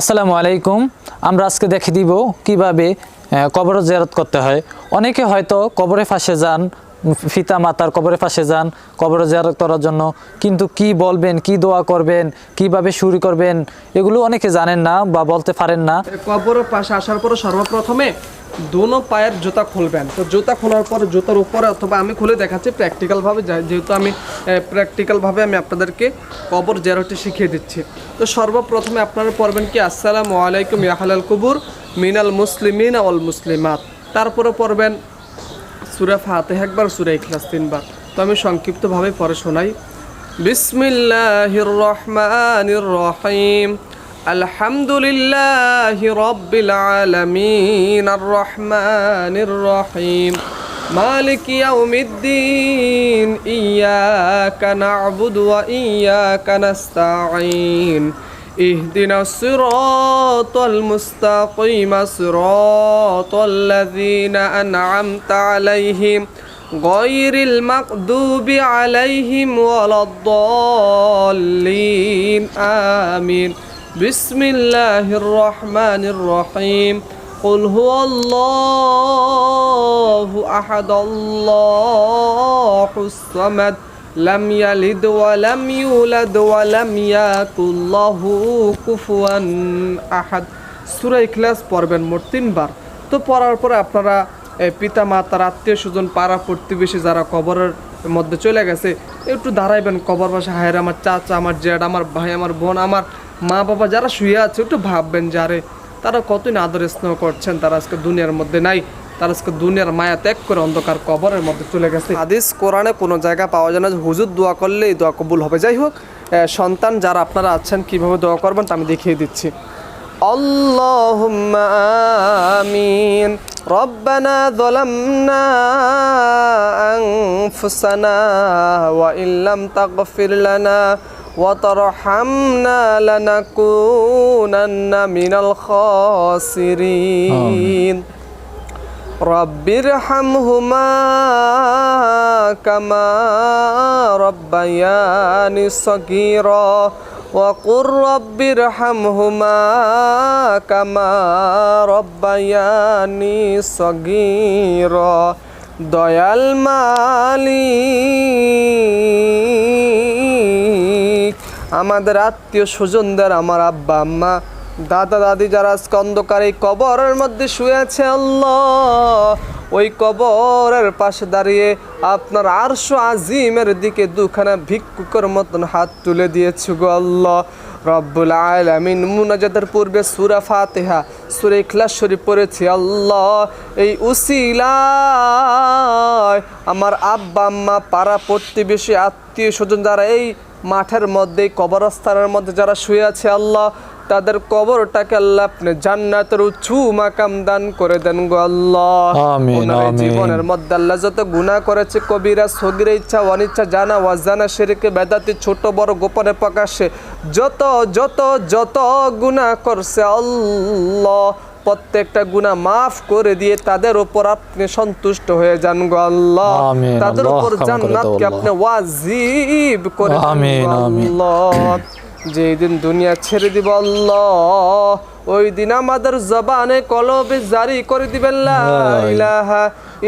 আসসালামু আলাইকুম। আমরা আজকে দেখে দিব কীভাবে কবর জেরাত করতে হয়। অনেকে হয়তো কবরে ফাঁসে যান ফিতা মাতার, কবরে ফাঁসে যান, কবর জিয়ারত করার জন্য। কিন্তু কি বলবেন, কি দোয়া করবেন, কীভাবে শুরু করবেন, এগুলো অনেকে জানেন না বা বলতে পারেন না। কবরের পাশে আসার পরে সর্বপ্রথমে দোনো পায়ের জুতা খুলবেন। তো জুতা খোলার পর জুতার উপরে অথবা আমি খুলে দেখাচ্ছি প্র্যাকটিক্যালভাবে যেহেতু আমি প্র্যাকটিক্যালভাবে আমি আপনাদেরকে কবর জেরোটি শিখিয়ে দিচ্ছি। তো সর্বপ্রথমে আপনারা পড়বেন কি, আসসালামু আলাইকুম ইয়াহালাল কুবুর মিনাল মুসলিমিন আল মুসলিমাত। তারপরে পড়বেন সুরা ফাতে একবার সুরা ইখলাস তিনবার তো আমি সংক্ষিপ্তভাবে পরে শোনাই বিসমিল্লাহির রহমানির রহিম আলহামদুলিল্লাহ রব্বিল আলামিন আর রহমানির রহিম مالك يوم الدين إياك نعبد وإياك نستعين اهدنا الصراط المستقيم صراط الذين أنعمت عليهم غير المغضوب عليهم ولا الضالين. آمين. بسم الله الرحمن الرحيم. قل هو الله أحد الله الصمد لم يلد ولم يولد ولم يكن له كفوا أحد সূরা ইখলাস পড়বেন মোট তিনবার তো পড়ার পরে আপনারা এ, পিতা মাতার আত্মীয় স্বজন পাড়া প্রতিবেশী যারা কবরের মধ্যে চলে গেছে একটু দাঁড়াইবেন কবর পাশে হায়ের আমার চাচা আমার জেড আমার ভাই আমার বোন আমার মা বাবা যারা শুয়ে আছে একটু ভাববেন যারে তারা কতই না আদর স্নেহ করছেন তারা আজকে দুনিয়ার মধ্যে নাই তারা আজকে দুনিয়ার মায়া ত্যাগ করে অন্ধকার কবরের মধ্যে চলে গেছে হাদিস কোরআনে কোনো জায়গা পাওয়া যায় না যে হুজুর দোয়া করলে এই দোয়া কবুল হবে যাই হোক এ, সন্তান যারা আপনারা আছেন কিভাবে দোয়া করবেন তা আমি দেখিয়ে দিচ্ছি اللهم آمين ربنا ظلمنا أنفسنا وإن لم تغفر لنا وترحمنا لنكونن من الخاسرين رب ارحمهما كما ربياني صغيرا وقل رب ارحمهما كما ربياني صغيرا দয়াল মালিক আমাদের আত্মীয় স্বজনদের আমার আব্বা আম্মা দাদা দাদি যারা আজকে অন্ধকার এই কবরের মধ্যে শুয়ে আছে, আল্লাহ, ওই কবরের পাশে দাঁড়িয়ে আপনার আরশো আজিমের দিকে দুখানা ভিক্ষুকের মতন হাত তুলে দিয়েছে গো আল্লাহ। রব্বুল আলামিন, মুনাজাতের পূর্বে সুরা ফাতেহা, সুরে ইখলাস পড়েছি, আল্লাহ, এই উসিলায় আমার আব্বা, আম্মা, পাড়া প্রতিবেশী, আত্মীয় স্বজন যারা এই মাঠের মধ্যে, কবরস্থানের মধ্যে যারা শুয়ে আছে, আল্লাহ তাদের কবরটাকে আল্লাহ আপনি জান্নাতের উঁচু মাকাম দান করে দেন গো আল্লাহ। জীবনের মধ্যে আল্লাহ যত গুনাহ করেছে কবিরা সগিরা ইচ্ছা অনিচ্ছা জানা ওয়াজানা শেরিকে বেদাতি ছোট বড় গোপনে প্রকাশে যত যত যত গুনাহ করছে আল্লাহ প্রত্যেকটা গুনাহ মাফ করে দিয়ে তাদের উপর আপনি সন্তুষ্ট হয়ে যান গো আল্লাহ আমিন, তাদের উপর জান্নাতকে আপনি ওয়াজিব করে দেন আমিন, আমিন। আল্লাহ যেই দিন দুনিয়া ছেড়ে দিব আল্লাহ ওই দিন আমাদের জবানে কলবে জারি করে দিবেন লা ইলাহা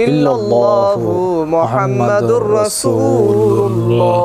ইল্লাল্লাহু মুহাম্মাদুর রাসূলুল্লাহ।